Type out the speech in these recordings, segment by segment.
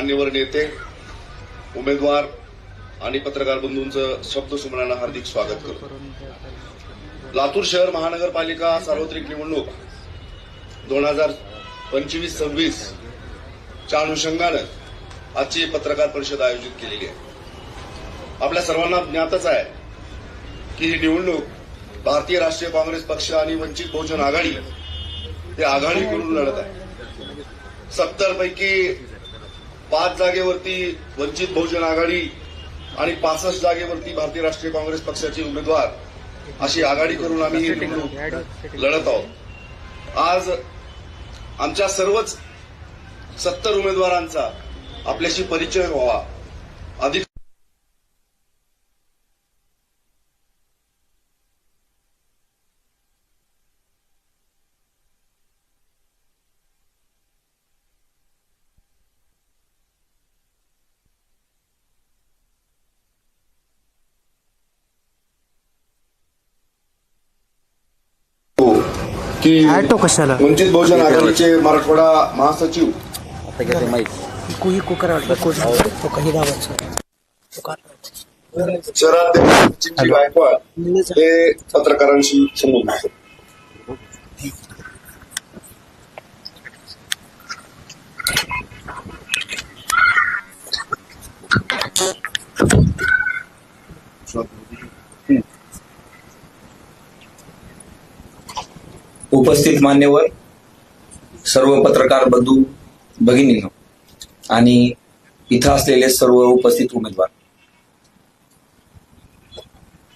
मान्यवर नेते उमेदवार आणि पत्रकार बंधूंचं शब्दसुमनानं हार्दिक स्वागत करतो. लातूर शहर महानगरपालिका सार्वत्रिक निवडणूक दोन हजार पंचवीस सव्वीस च्या अनुषंगानं आजची पत्रकार परिषद आयोजित केलेली आहे. आपल्या सर्वांना ज्ञातच आहे की ही निवडणूक भारतीय राष्ट्रीय काँग्रेस पक्ष आणि वंचित बहुजन आघाडी हे आघाडी करून लढत आहे. सत्तर पैकी पाच जागेवरती वंचित बहुजन आघाडी आणि पासष्ट जागेवरती भारतीय राष्ट्रीय काँग्रेस पक्षाचे उमेदवार अशी आघाडी करून आम्ही ही निवडणूक लढत आहोत. आज आमच्या सर्वच सत्तर उमेदवारांचा आपल्याशी परिचय व्हावा. की ऍटो कशाला? वंचित बहुजन आघाडीचे मराठवाडा महासचिव. कुही कुकर वाटलं काही शहराध्यक्ष गायकवाड हे पत्रकारांशी संबोधित उपस्थित मान्यवर सर्व पत्रकार बंधू भगिनी आणि इथं असलेले सर्व उपस्थित उमेदवार.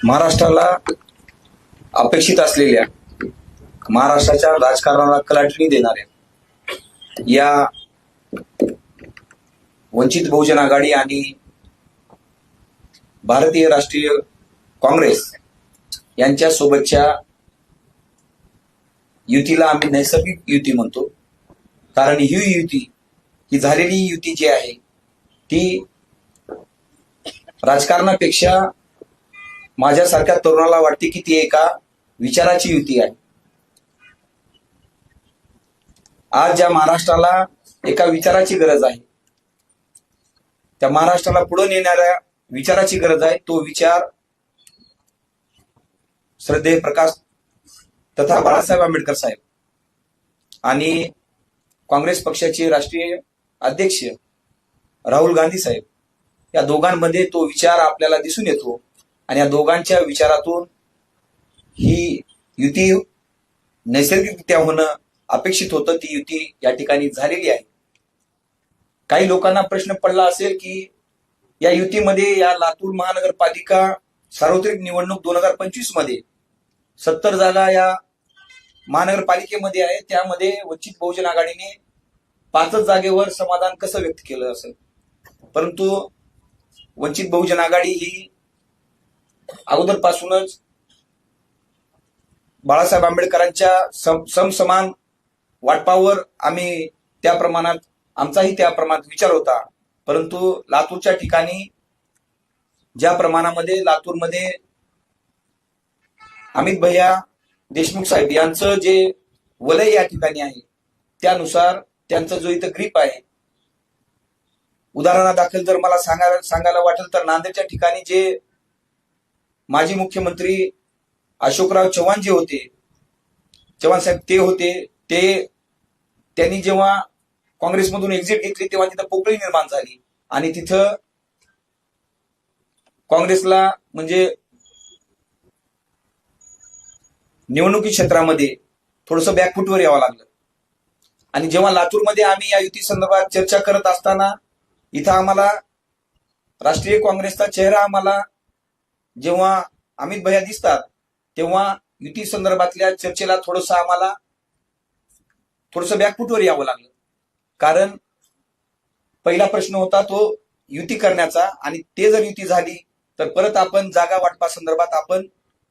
महाराष्ट्राला अपेक्षित असलेल्या महाराष्ट्राच्या राजकारणाला कलाटणी देणाऱ्या या वंचित बहुजन आघाडी आणि भारतीय राष्ट्रीय काँग्रेस यांच्या सोबतच्या युतीला आम्ही नैसर्गिक युती म्हणतो. कारण ही युती ही झालेली युती जी आहे ती राजकारणापेक्षा माझ्यासारख्या तरुणाला वाटते की ती एका विचाराची युती आहे. आज ज्या महाराष्ट्राला एका विचाराची गरज आहे त्या महाराष्ट्राला पुढे नेणाऱ्या विचाराची गरज आहे तो विचार श्रद्धे प्रकाश तथा बाळासाहेब आंबेडकर साहेब. आणि काँग्रेस पक्षाचे राष्ट्रीय अध्यक्ष राहुल गांधी साहेब. या दोघांमध्ये तो विचार आपल्याला दिसून येतो आणि या दोघांच्या विचारातून ही युती नैसर्गिकरित्या होणं अपेक्षित होतं. ती युती या ठिकाणी झालेली आहे. काही लोकांना प्रश्न पडला असेल की या युतीमध्ये या लातूर महानगरपालिका सार्वत्रिक निवडणूक दोन हजार पंचवीसमध्ये सत्तर जागा या महानगरपालिकेमध्ये आहे त्यामध्ये वंचित बहुजन आघाडीने पाचच जागेवर समाधान कसं व्यक्त केलं असेल? परंतु वंचित बहुजन आघाडी ही अगोदरपासूनच बाळासाहेब आंबेडकरांच्या सम समसमान वाटपावर आम्ही त्या प्रमाणात आमचाही त्या प्रमाणात विचार होता. परंतु लातूरच्या ठिकाणी ज्या प्रमाणामध्ये लातूरमध्ये अमित भैया देशमुख साहेब यांचं जे वलय या ठिकाणी आहे त्यानुसार त्यांचा जो इथं ग्रीप आहे उदाहरणादाखल जर मला सांगायला सांगायला वाटेल तर नांदेडच्या ठिकाणी जे माजी मुख्यमंत्री अशोकराव चव्हाण जे होते चव्हाण साहेब ते होते ते त्यांनी जेव्हा काँग्रेसमधून एक्झिट घेतली तेव्हा तिथं पोकळी निर्माण झाली. आणि तिथं काँग्रेसला म्हणजे निवडणुकी क्षेत्रामध्ये थोडस बॅकफुटवर यावं लागलं. आणि जेव्हा लातूरमध्ये आम्ही या युती संदर्भात चर्चा करत असताना इथं आम्हाला राष्ट्रीय काँग्रेसचा चेहरा आम्हाला जेव्हा अमित भैया दिसतात तेव्हा युती संदर्भातल्या चर्चेला थोडस आम्हाला थोडस बॅकफुटवर यावं लागलं. कारण पहिला प्रश्न होता तो युती करण्याचा आणि ते जर युती झाली तर परत आपण जागा वाटपा संदर्भात आपण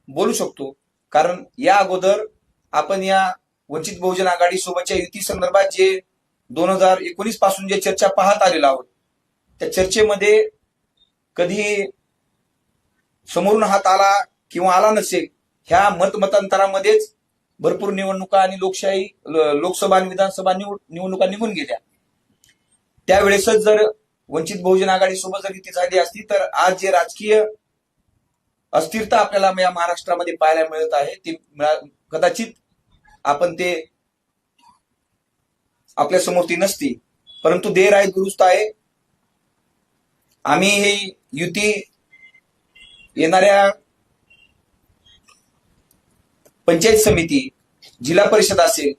बोलू शकतो. कारण या अगोदर आपण या वंचित बहुजन आघाडी सोबतच्या युती संदर्भात जे दोन हजार एकोणीसपासून जे चर्चा पाहत आलेलो आहोत त्या चर्चेमध्ये कधी समोरून हात आला किंवा आला नसेल ह्या मतमतांतरामध्येच भरपूर निवडणुका आणि लोकशाही लोकसभा आणि विधानसभा निवड- निवडणुका निघून गेल्या. त्यावेळेसच जर वंचित बहुजन आघाडी सोबत जर युती झाली असती तर आज जे राजकीय अस्थिरता आपल्याला या महाराष्ट्रामध्ये पाहायला मिळत आहे. ती कदाचित आपण ते आपल्यासमोर ती नसती. परंतु देर आहे दुरुस्त आहे. आम्ही ही युती येणाऱ्या पंचायत समिती जिल्हा परिषद असेल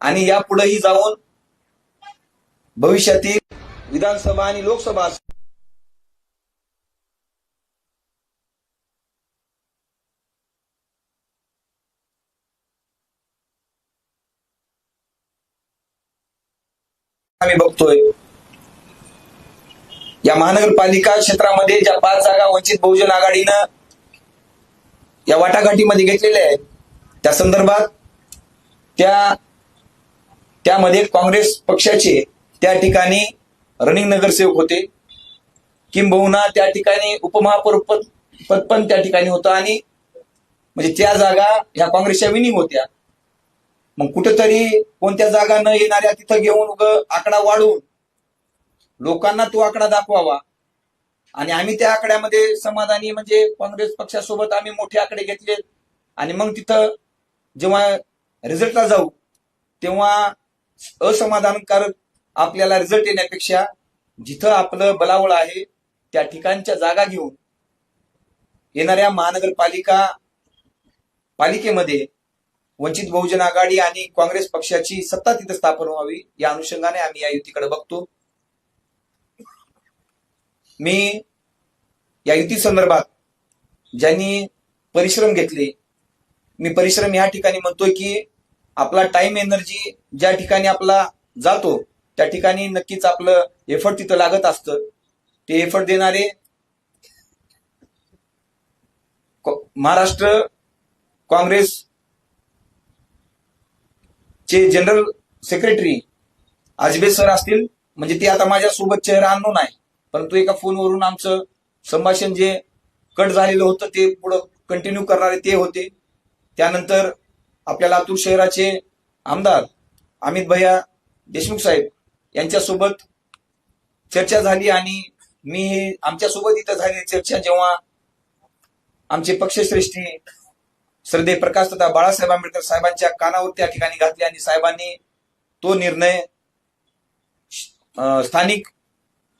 आणि यापुढेही जाऊन भविष्यातील विधानसभा आणि लोकसभा आम्ही बघतोय. या महानगरपालिका क्षेत्रामध्ये ज्या पाच जागा वंचित बहुजन आघाडीनं या वाटाघाटीमध्ये घेतलेल्या आहेत त्या संदर्भात त्या त्यामध्ये काँग्रेस पक्षाचे त्या ठिकाणी रनिंग नगरसेवक होते. किंबहुना त्या ठिकाणी उपमहापौर पद पद पण त्या ठिकाणी होतं आणि म्हणजे त्या जागा ह्या काँग्रेसच्या विनिंग होत्या. मग कुठेतरी कोणत्या जागा न येणाऱ्या तिथं घेऊन उग आकडा वाढवून लोकांना तो आकडा दाखवावा. आणि आम्ही त्या आकड्यामध्ये समाधानी म्हणजे काँग्रेस पक्षासोबत आम्ही मोठे आकडे घेतले. आणि मग तिथं जेव्हा रिझल्टला जाऊ तेव्हा असमाधानकारक आपल्याला रिझल्ट येण्यापेक्षा जिथं आपलं बलावळ आहे त्या ठिकाणच्या जागा घेऊन येणाऱ्या महानगरपालिका पालिकेमध्ये वंचित बहुजन आघाडी आणि काँग्रेस पक्षाची सत्ता तिथं स्थापन व्हावी या अनुषंगाने आम्ही या युतीकडे बघतो. मी या युती संदर्भात ज्यांनी परिश्रम घेतले मी परिश्रम या ठिकाणी म्हणतोय की आपला टाइम एनर्जी ज्या ठिकाणी आपला जातो त्या ठिकाणी नक्कीच आपलं एफर्ट तिथं लागत असतं. ते एफर्ट देणारे महाराष्ट्र काँग्रेस चे जनरल सेक्रेटरी आजबे सर असतील म्हणजे ते आता माझ्या सोबत चेहरा आणून आहे परंतु एका फोनवरून आमचं संभाषण जे कट झालेलं होतं ते पुढं कंटिन्यू करणारे ते होते. त्यानंतर आपल्या लातूर शहराचे आमदार अमित भैया देशमुख साहेब यांच्यासोबत चर्चा झाली आणि मी आमच्यासोबत इथं झालेली चर्चा जेव्हा आमचे पक्षश्रेष्ठी श्रद्धे प्रकाश तथा बाळासाहेब आंबेडकर साहेबांच्या कानावर त्या ठिकाणी घातले आणि साहेबांनी तो निर्णय अं, स्थानिक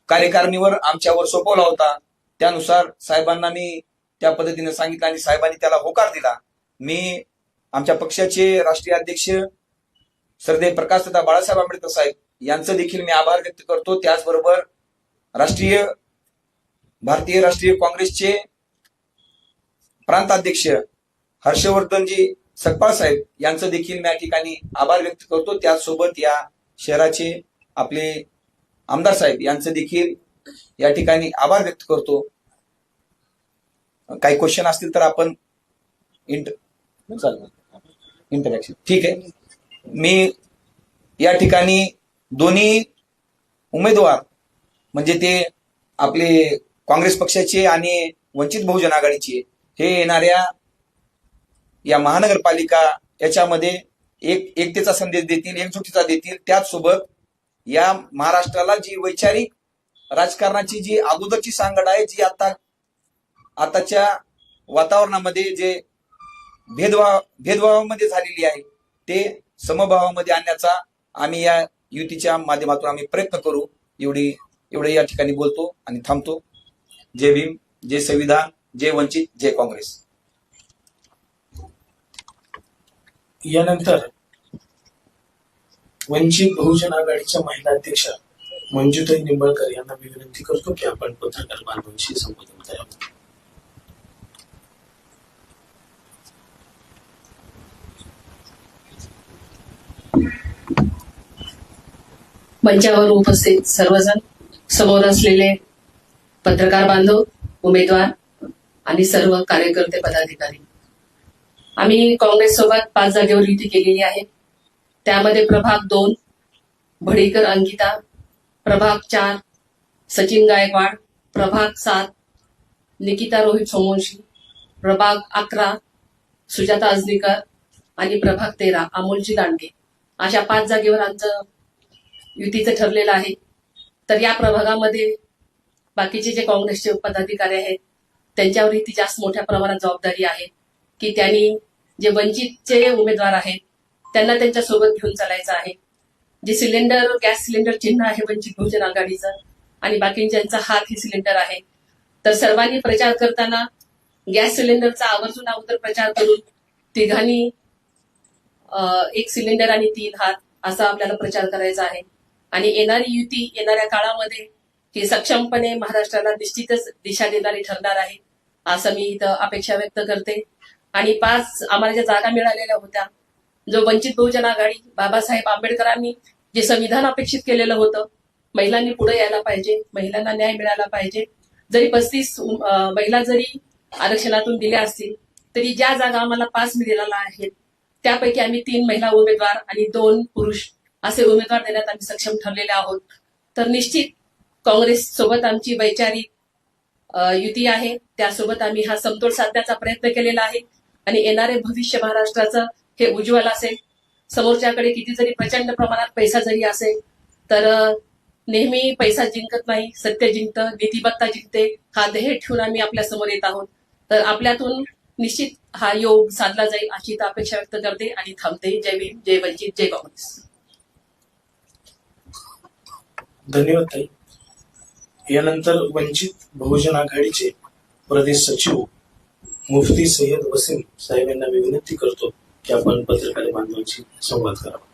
कार्यकारिणीवर आमच्यावर सोपवला होता. त्यानुसार साहेबांना मी त्या पद्धतीने सांगितलं आणि साहेबांनी त्याला होकार दिला. मी आमच्या पक्षाचे राष्ट्रीय अध्यक्ष सरदेव प्रकाश तथा बाळासाहेब आंबेडकर साहेब यांचं देखील मी आभार व्यक्त करतो. त्याचबरोबर राष्ट्रीय भारतीय राष्ट्रीय काँग्रेसचे प्रांताध्यक्ष हर्षवर्धनजी सकपाळ साहेब यांचं देखील मी या ठिकाणी आभार व्यक्त करतो. त्याचसोबत या शहराचे आपले आमदार साहेब यांचं देखील या ठिकाणी आभार व्यक्त करतो. काही क्वेश्चन असतील तर आपण इंटरॅक्शन ठीक आहे. मी या ठिकाणी दोन्ही उमेदवार म्हणजे ते आपले काँग्रेस पक्षाचे आणि वंचित बहुजन आघाडीचे हे येणाऱ्या या महानगरपालिका याच्यामध्ये एक एकतेचा संदेश देतील एकजुटीचा देतील. त्याचसोबत या महाराष्ट्राला जी वैचारिक राजकारणाची जी अगोदरची सांगड आहे जी आता आताच्या वातावरणामध्ये जे भेदभाव भेदभावामध्ये झालेली आहे ते समभावामध्ये आणण्याचा आम्ही या युतीच्या माध्यमातून आम्ही प्रयत्न करू. एवढी एवढे या ठिकाणी बोलतो आणि थांबतो. जय भीम जय संविधान जय वंचित जय काँग्रेस. यानंतर वंचित बहुजन आघाडीच्या महिला अध्यक्षा मंजुताई निंबाळकर यांना मी विनंती करतो की आपण पत्रकार बांधवांशी संबोधन करावं. मंचावर उपस्थित सर्वजण समोर असलेले पत्रकार बांधव उमेदवार आणि सर्व कार्यकर्ते पदाधिकारी. आम्ही काँग्रेस सोबत पाच जागेवर युती केलेली आहे. त्यामध्ये प्रभाग दोन भडीकर अंकिता प्रभाग चार सचिन गायकवाड प्रभाग सात निकिता रोहित सोमवंशी प्रभाग अकरा सुजाता अजनीकर आणि प्रभाग तेरा अमोलजी दांडगे अशा पाच जागेवर आमचं युतीचं ठरलेलं आहे. तर या प्रभागामध्ये बाकीचे जे काँग्रेसचे पदाधिकारी आहेत त्यांच्यावरही ती जास्त मोठ्या प्रमाणात जबाबदारी आहे की त्यांनी जे वंचितचे उमेदवार आहेत त्यांना त्यांच्यासोबत घेऊन चालायचं आहे. जे सिलेंडर गॅस सिलेंडर चिन्ह आहे वंचित बहुजन आघाडीचं आणि बाकींच्यांचा हात हे सिलेंडर आहे. तर सर्वांनी प्रचार करताना गॅस सिलेंडरचा आवर्जून अगोदर प्रचार करून तिघांनी एक सिलेंडर आणि तीन हात असा आपल्याला प्रचार करायचा आहे. आणि येणारी युती येणाऱ्या काळामध्ये ही सक्षमपणे महाराष्ट्राला निश्चितच दिशा देणारी ठरणार आहे असं मी इथं अपेक्षा व्यक्त करते. आणि पाच आम्हाला ज्या जागा मिळालेल्या होत्या जो वंचित बहुजन आघाडी बाबासाहेब आंबेडकरांनी जे संविधान अपेक्षित केलेलं होतं महिलांनी पुढे यायला पाहिजे महिलांना न्याय मिळाला पाहिजे. जरी पस्तीस महिला जरी आरक्षणातून दिल्या असतील तरी ज्या जागा आम्हाला पाच मिळालेल्या आहेत त्यापैकी आम्ही तीन महिला उमेदवार आणि दोन पुरुष असे उमेदवार देण्यात आम्ही सक्षम ठरलेले आहोत. तर निश्चित काँग्रेस सोबत आमची वैचारिक युती आहे. त्यासोबत आम्ही हा समतोल साधण्याचा प्रयत्न केलेला आहे. आणि येणारे भविष्य महाराष्ट्राचं हे उज्ज्वल असेल. समोरच्याकडे किती जरी प्रचंड प्रमाणात पैसा जरी असेल तर नेहमी पैसा जिंकत नाही सत्य जिंकतं नीतिबत्ता जिंकते हा ध्येय ठेवून आम्ही आपल्यासमोर येत आहोत. तर आपल्यातून निश्चित हा योग साधला जाईल अशी अपेक्षा व्यक्त करते आणि थांबते. जय भीम जय वंचित जय काँग्रेस. धन्यवाद ताई. यानंतर वंचित बहुजन आघाडीचे प्रदेश सचिव मुफ्ती सय्यद वसीम साहेब यांना मी विनंती करतो की आपण पत्रकार बांधवांशी संवाद करावा.